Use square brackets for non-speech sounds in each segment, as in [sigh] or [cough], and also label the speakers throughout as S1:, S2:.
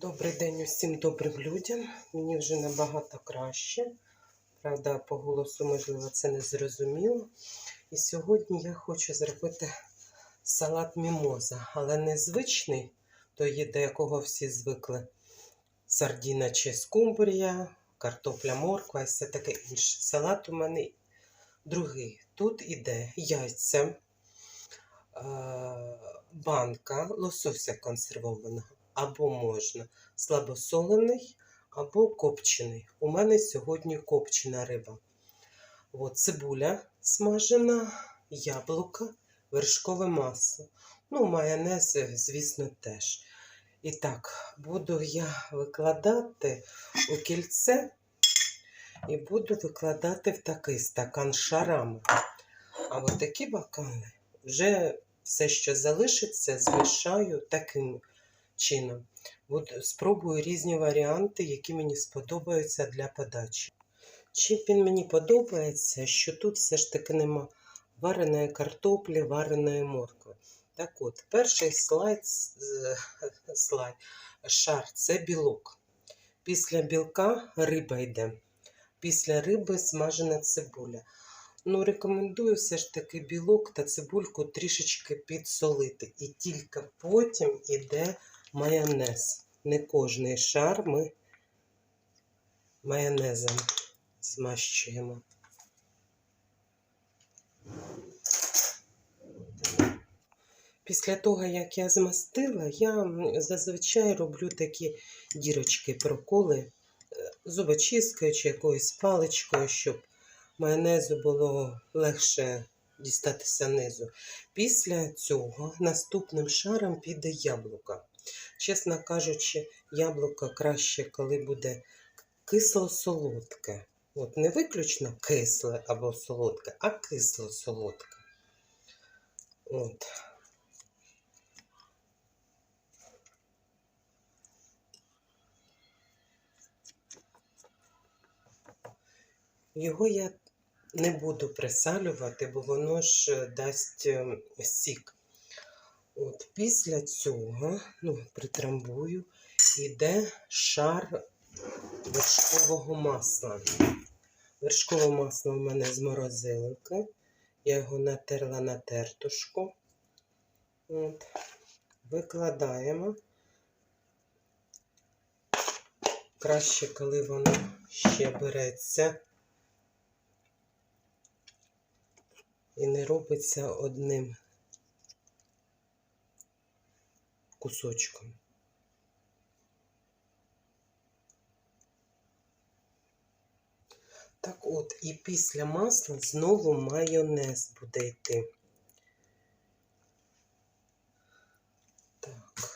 S1: Добрий день усім добрим людям. Мені вже набагато краще. Правда, по голосу, можливо, це не зрозуміло. І сьогодні я хочу зробити салат мімоза, але не звичний, той, до якого всі звикли. Сардіна чи скумбрія, картопля, морква і все таке інше. Салат у мене другий. Тут іде яйця, е, банка лосося консервованого. Або можна слабосолений, або копчений. У мене сьогодні копчена риба. От, цибуля смажена, яблука, вершкове масло. Ну, майонез, звісно, теж. І так, буду я викладати у кільце і буду викладати в такий стакан шарами. А от такі бокали вже все, що залишиться, змішаю таким чином. От спробую різні варіанти, які мені сподобаються для подачі. Чим він мені подобається, що тут все ж таки нема вареної картоплі, вареної моркви. Так от, перший слайд, слайд шар це білок. Після білка риба йде. Після риби смажена цибуля. Ну, рекомендую все ж таки білок та цибульку трішечки підсолити. І тільки потім іде майонез. Не кожний шар ми майонезом змащуємо. Після того, як я змастила, я зазвичай роблю такі дірочки, проколи е, зубочисткою чи якоюсь паличкою, щоб майонезу було легше дістатися низу. Після цього наступним шаром піде яблуко. Чесно кажучи, яблуко краще, коли буде кисло-солодке. От не виключно кисле або солодке, а кисло-солодке. От. Його я не буду присалювати, бо воно ж е, дасть е, сік. От після цього, ну, притрамбую, іде шар вершкового масла. Вершкове масло у мене з морозилки. Я його натерла на тертушку. От. Викладаємо. Краще, коли воно ще береться і не робиться одним кусочком. Так от, і після масла знову майонез буде йти. Так.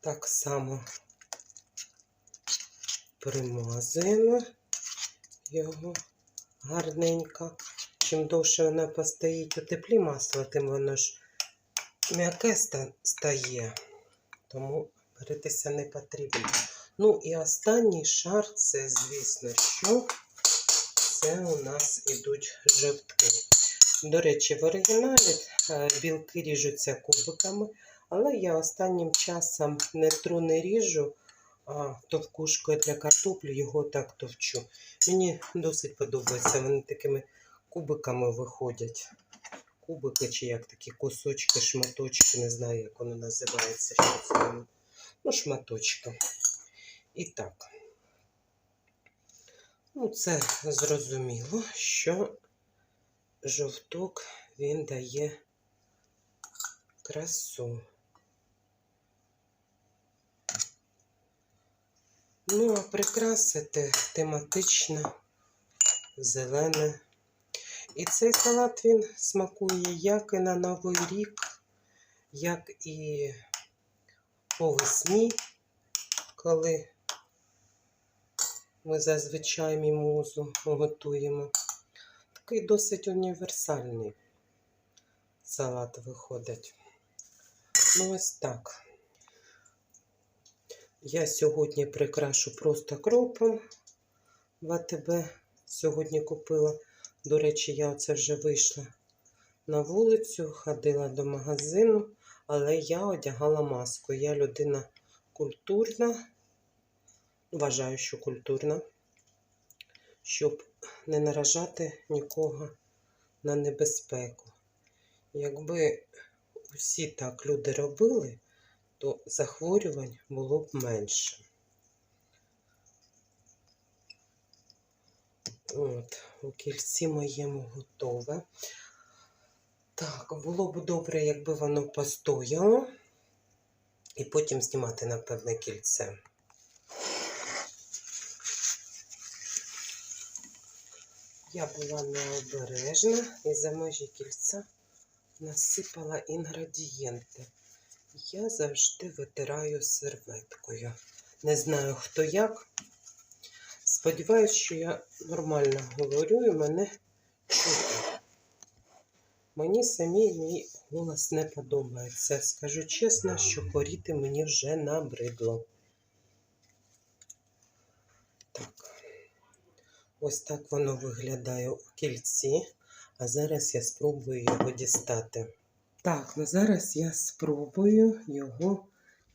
S1: Так само примазуємо його гарненько. Чим довше вона постоїть у теплі масло, тим воно ж м'яке стає. Тому беретися не потрібно. Ну і останній шар це, звісно, що це у нас ідуть жовтки. До речі, в оригіналі е, білки ріжуться кубиками, але я останнім часом не тру не ріжу, а товкушкою для картоплі його так товчу. Мені досить подобається, вони такими кубиками виходять. Кубики чи як такі кусочки, шматочки, не знаю, як воно називається. Що це. Ну, шматочки. І так. Ну, це зрозуміло, що жовток він дає красу. Ну, а прикрасити тематично зелене. І цей салат він смакує як і на Новий рік, як і по весні, коли ми зазвичай мімозу готуємо. Такий досить універсальний салат виходить. Ну, ось так. Я сьогодні прикрашу просто кропом в АТБ. Сьогодні купила. До речі, я оце вже вийшла на вулицю, ходила до магазину, але я одягала маску. Я людина культурна. Вважаю, що культурна, щоб не наражати нікого на небезпеку. Якби усі так люди робили, то захворювань було б менше. От, у кільці моєму готове. Так, було б добре, якби воно постояло, і потім знімати на певне кільце. Я була необережна і за межі кільця насипала інгредієнти. Я завжди витираю серветкою. Не знаю хто як. Сподіваюсь, що я нормально говорю і мене чути. Мені самі мій голос не подобається. Скажу чесно, що хворіти мені вже набридло. Так. Ось так воно виглядає у кільці. А зараз я спробую його дістати. Так, ну зараз я спробую його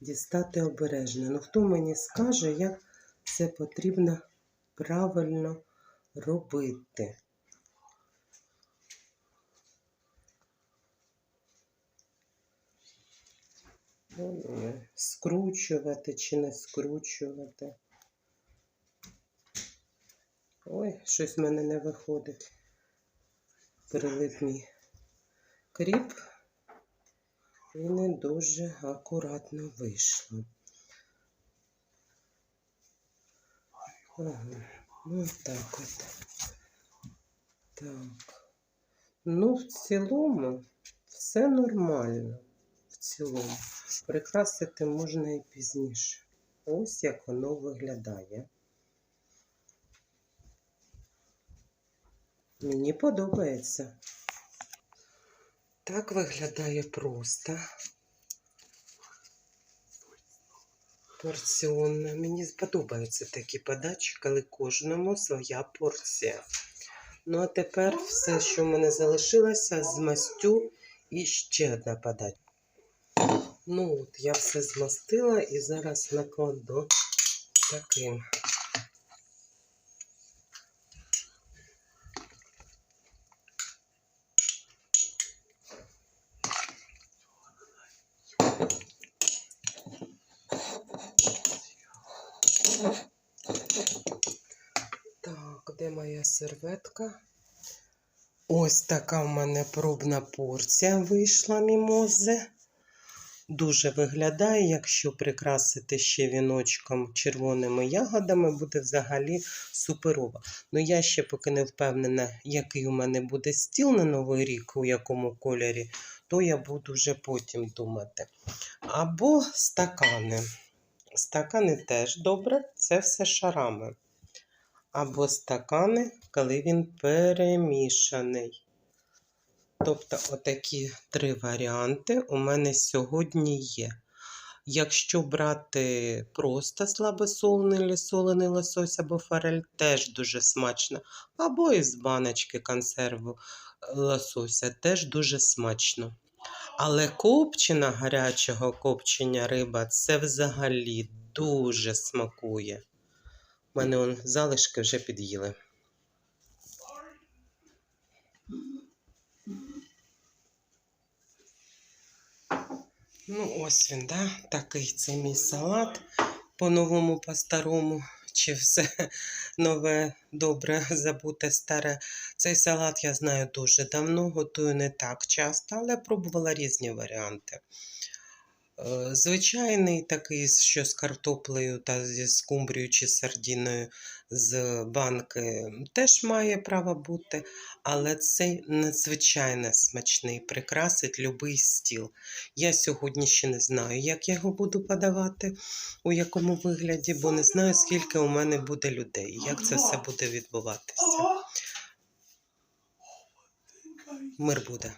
S1: дістати обережно. Ну хто мені скаже, як це потрібно правильно робити? Скручувати чи не скручувати. Ой, щось в мене не виходить. Прилип мій кріп і не дуже акуратно вийшло. Ага, ну так от. Так. Ну, в цілому все нормально. В цілому. Прикрасити можна і пізніше. Ось як воно виглядає. Мені подобається. Так виглядає просто. Порціонно. Мені подобаються такі подачі, коли кожному своя порція. Ну, а тепер все, що в мене залишилося, змастю і ще одна подача. Ну, от я все змастила і зараз накладу таким. Серветка? Ось така в мене пробна порція вийшла мімози. Дуже виглядає, якщо прикрасити ще віночком червоними ягодами, буде взагалі суперово. Ну я ще поки не впевнена, який у мене буде стіл на Новий рік, у якому кольорі, то я буду вже потім думати. Або стакани. Стакани теж добре, це все шарами. Або стакани, коли він перемішаний. Тобто, отакі три варіанти у мене сьогодні є. Якщо брати просто слабосолений солений лосось або форель, теж дуже смачно. Або із баночки консерву лосося, теж дуже смачно. Але копчена гарячого копчення риба це взагалі дуже смакує. У мене он залишки вже під'їли. Ну, ось він, да? такий це мій салат по-новому, по-старому. Чи все [laughs] нове, добре, забуте старе. Цей салат я знаю дуже давно, готую не так часто, але пробувала різні варіанти. Е, Звичайний такий, що з картоплею та зі скумбрією чи сардіною з банки теж має право бути, але цей надзвичайно смачний, прикрасить любий стіл. Я сьогодні ще не знаю, як я його буду подавати, у якому вигляді, бо не знаю, скільки у мене буде людей, як це все буде відбуватися. Мир буде.